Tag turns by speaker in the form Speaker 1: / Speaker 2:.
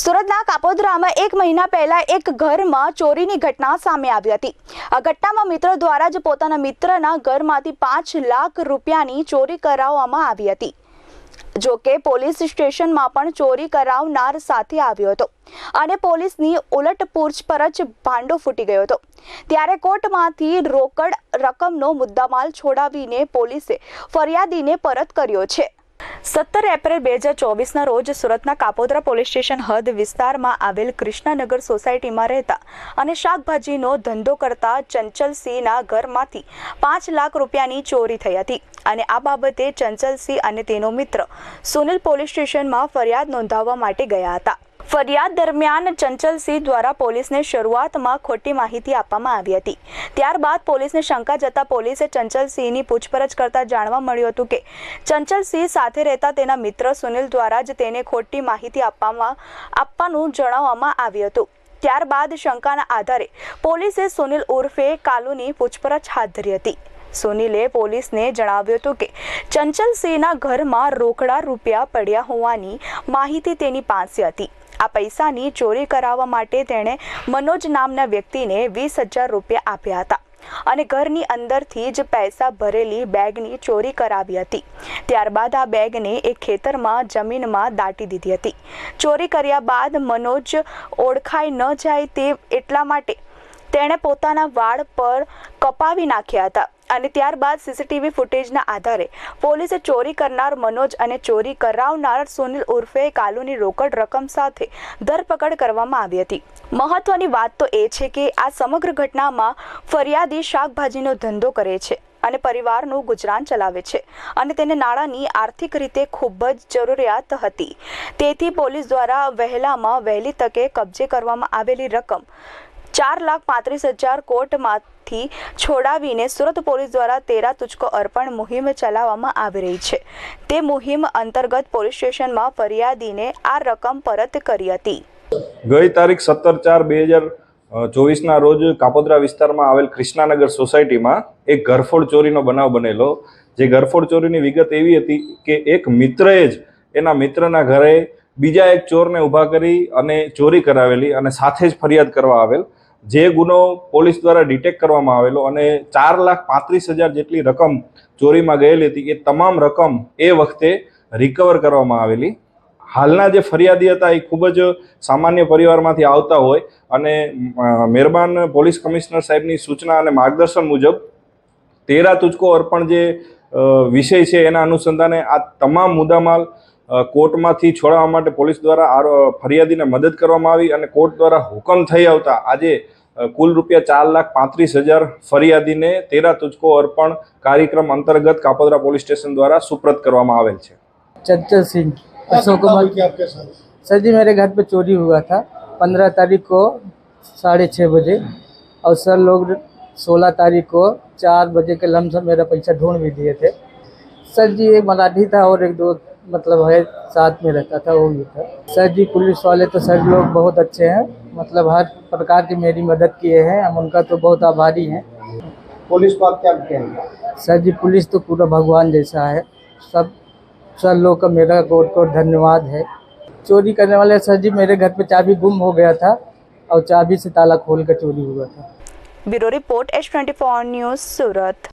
Speaker 1: સુરતના કાપોદ્રામાં એક મહિના પહેલા એક ઘરમાં ચોરીની ઘટના સામે આવી હતી. આ ઘટનામાં મિત્ર દ્વારા જ પોતાના મિત્રના ઘરમાંથી પાંચ લાખ રૂપિયાની ચોરી કરાવવામાં આવી હતી. જો કે પોલીસ સ્ટેશનમાં પણ ચોરી કરાવનાર સાથે આવ્યો હતો અને પોલીસની ઉલટ પૂછપરછ ભાંડો ફૂટી ગયો હતો. ત્યારે કોર્ટમાંથી રોકડ રકમનો મુદ્દામાલ છોડાવીને પોલીસે ફરિયાદીને પરત કર્યો છે. સત્તર એપ્રિલ બે હજાર ચોવીસના રોજ સુરતના કાપોદ્રા પોલીસ સ્ટેશન હદ વિસ્તારમાં આવેલ કૃષ્ણનગર સોસાયટીમાં રહેતા અને શાકભાજીનો ધંધો કરતા ચંચલસિંહના ઘરમાંથી પાંચ લાખ રૂપિયાની ચોરી થઈ હતી. અને આ બાબતે ચંચલસિંહ અને તેનો મિત્ર સુનિલ પોલીસ સ્ટેશનમાં ફરિયાદ નોંધાવવા માટે ગયા હતા. ફરિયાદ દરમિયાન ચંચલસિંહ દ્વારા પોલીસને શરૂઆતમાં ખોટી માહિતી આપવામાં આવી હતી. ત્યારબાદ પોલીસને શંકા જતા પોલીસે ચંચલસિંહની પૂછપરછ કરતા જાણવા મળ્યું હતું કે ચંચલસિંહ સાથે રહેતા તેના મિત્ર સુનિલ દ્વારા જ તેને ખોટી માહિતી આપવામાં, આપવાનું જણાવવામાં આવ્યું હતું. ત્યારબાદ શંકાના આધારે પોલીસે સુનિલ ઉર્ફે કાલુની પૂછપરછ હાથ ધરી હતી. સુનિલે પોલીસને જણાવ્યું હતું કે ચંચલસિંહના ઘરમાં રોકડા રૂપિયા પડ્યા હોવાની માહિતી તેની પાસે હતી. આ પૈસાની ચોરી કરાવવા માટે તેણે મનોજ નામના વ્યક્તિને વીસ હજાર રૂપિયા આપ્યા હતા અને ઘરની અંદરથી જ પૈસા ભરેલી બેગની ચોરી કરાવી હતી. ત્યારબાદ આ બેગને એક ખેતરમાં, જમીનમાં દાટી દીધી હતી. ચોરી કર્યા બાદ મનોજ ઓળખાઈ ન જાય તે એટલા માટે તેણે પોતાના વાળ પર કપાવી નાખ્યા હતા અને ત્યારબાદ સીસીટીવી ફૂટેજના આધારે પોલીસે ચોરી કરનાર મનોજ અને ચોરી કરાવનાર સુનિલ ઉર્ફે કાલુની રોકડ રકમ સાથે ધરપકડ કરવામાં આવી હતી. મહત્વની વાત તો એ છે કે આ સમગ્ર ઘટનામાં ફરિયાદી શાકભાજીનો ધંધો કરે છે અને પરિવારનું ગુજરાન ચલાવે છે અને તેને નાણાંની આર્થિક રીતે ખૂબ જ જરૂરિયાત હતી. તેથી પોલીસ દ્વારા વહેલામાં વહેલી તકે કબજે કરવામાં આવેલી રકમ ચાર લાખ પાંત્રીસ હજાર કોર્ટમાંથી છોડાવીને સુરત પોલીસ દ્વારા તેરા તુચકો અર્પણ મુહિમ ચલાવવામાં આવી રહી છે. તે મુહિમ અંતર્ગત પોલીસ સ્ટેશનમાં ફરિયાદીને આ રકમ પરત કરી હતી.
Speaker 2: ગઈ તારીખ સત્તર ચાર બે હજાર ચોવીસના રોજ કાપોદ્રા વિસ્તારમાં આવેલ કૃષ્ણાનગર સોસાયટીમાં એક ઘરફોડ ચોરીનો બનાવ બનેલો. જે ઘરફોડ ચોરીની વિગત એવી હતી કે એક મિત્રએ જ એના મિત્રના ઘરે બીજા એક ચોરને ઊભા કરી અને ચોરી કરાવેલી અને સાથે જ ફરિયાદ કરવા આવેલ. જે ગુનો પોલીસ દ્વારા ડિટેક્ટ કરવામાં આવેલો અને ચાર લાખ પાંત્રીસ હજાર જેટલી રકમ ચોરીમાં ગયેલી હતી, એ તમામ રકમ એ વખતે રિકવર કરવામાં આવેલી. હાલના જે ફરિયાદી હતા, એ ખૂબ જ સામાન્ય પરિવારમાંથી આવતા હોય અને મહેરબાન પોલીસ કમિશનર સાહેબની સૂચના અને માર્ગદર્શન મુજબ તેરા તુચકો અર્પણ જે વિષય છે, એના અનુસંધાને આ તમામ મુદ્દામાલ કોર્ટમાંથી છોડાવવા માટે પોલીસ દ્વારા આરો- ફરિયાદીને મદદ કરવામાં આવી અને કોર્ટ દ્વારા હુકમ થઈ આવતા આજે અ, કુલ રૂપિયા ચાર લાખ પાંત્રીસ હજાર ફરિયાદીને તેરા તુચકો અર્પણ કાર્યક્રમ અંતર્ગત કાપોદ્રા પોલીસ સ્ટેશન દ્વારા સુપ્રત કરવામાં આવેલ છે
Speaker 3: चंचल सिंह अशोक
Speaker 4: घटना
Speaker 3: कुमार
Speaker 4: हुई थी आपके साथ
Speaker 3: सर जी मेरे घर पे चोरी हुआ था पंद्रह तारीख को साढ़े छः बजे और सर लोग सोलह तारीख को चार बजे के लमसम मेरा पैसा ढूंढ भी दिए थे सर जी एक मराठी था और एक दो मतलब है साथ में रहता था वो भी था। सर जी पुलिस वाले तो सर लोग बहुत अच्छे हैं। मतलब हर प्रकार की मेरी मदद किए हैं हम उनका तो बहुत आभारी हैं।
Speaker 4: पुलिस को आप क्या कहेंगे
Speaker 3: सर जी पुलिस तो पूरा भगवान जैसा है। सब सर लोग का मेरा कोट कोट धन्यवाद है। चोरी करने वाले सर जी मेरे घर पे चाबी गुम हो गया था और चाबी से ताला खोल कर चोरी हुआ था।
Speaker 1: Bureau report H twenty four news Surat.